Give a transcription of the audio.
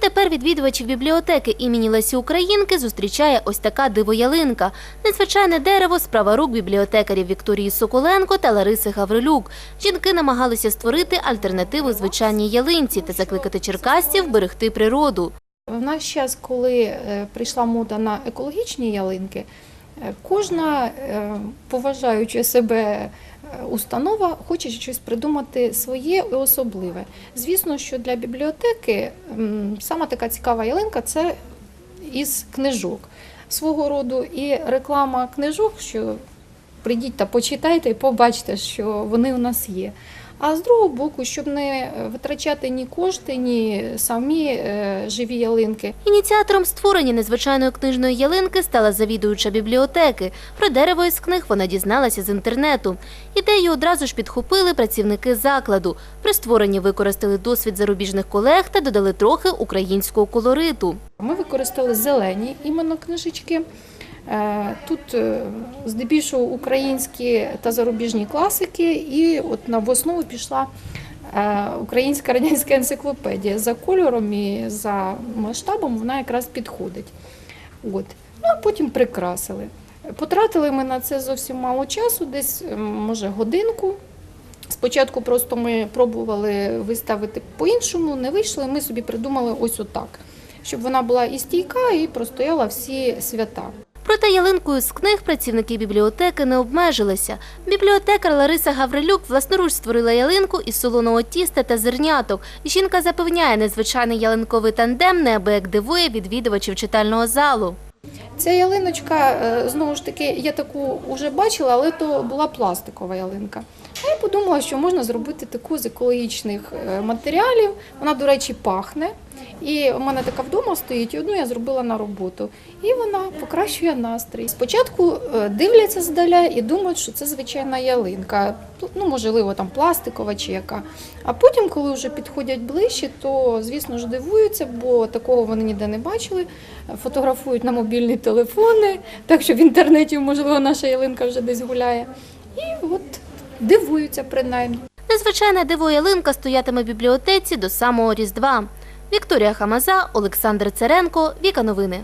Відтепер відвідувачів бібліотеки імені Лесі Українки зустрічає ось така дивоялинка. Незвичайне дерево справа рук бібліотекарів Вікторії Соколенко та Лариси Гаврилюк. Жінки намагалися створити альтернативу звичайній ялинці та закликати черкасців берегти природу. В наш час, коли е, прийшла мода на екологічні ялинки, е, кожна е, поважаюча себе установа хоче щось придумати своє і особливе. Звісно, що для бібліотеки сама така цікава ялинка це із книжок. Свого роду і реклама книжок, що прийдіть та почитайте і побачите, що вони у нас є. А з другого боку, щоб не витрачати ні кошти, ні самі е, живі ялинки, Ініціатором створення незвичайної книжної ялинки стала завідуюча бібліотеки. Про дерево із книг вона дізналася з інтернету. Ідею одразу ж підхопили працівники закладу. При створенні використали досвід зарубіжних колег та додали трохи українського колориту. Ми використали зелені іменно книжечки. Е, Тут е, здебільшого українські та зарубіжні класики, і от в основу пішла е, українська радянська енциклопедія. За кольором і за масштабом вона якраз підходить. От. Ну, а потім прикрасили. Потратили ми на це зовсім мало часу, десь може годинку. Спочатку просто ми пробували виставити по-іншому, не вийшло, і ми собі придумали ось отак, щоб вона була і стійка, і простояла всі свята. Проте ялинкою з книг працівники бібліотеки не обмежилися. Бібліотекар Лариса Гаврилюк власноруч створила ялинку із солоного тіста та зерняток. Жінка запевняє, незвичайний ялинковий тандем неабияк дивує відвідувачів читального залу. Ця ялиночка, е, знову ж таки, я таку вже бачила, але то була пластикова ялинка. А я подумала, що можна зробити таку з екологічних е, матеріалів. Вона, до речі, пахне. І у мене така вдома стоїть, і одну я зробила на роботу. І вона покращує настрій. Спочатку е, дивляться здаля і думають, що це звичайна ялинка. Ну, можливо, там пластикова чи яка. А потім, коли вже підходять ближче, то звісно ж дивуються, бо такого вони ніде не бачили. Фотографують на мобільні телефони, так що в інтернеті, можливо, наша ялинка вже десь гуляє. І от дивуються принаймні. Незвичайна диво ялинка стоятиме в бібліотеці до самого Різдва. Вікторія Хамаза, Олександр Церенко, Віка Новини.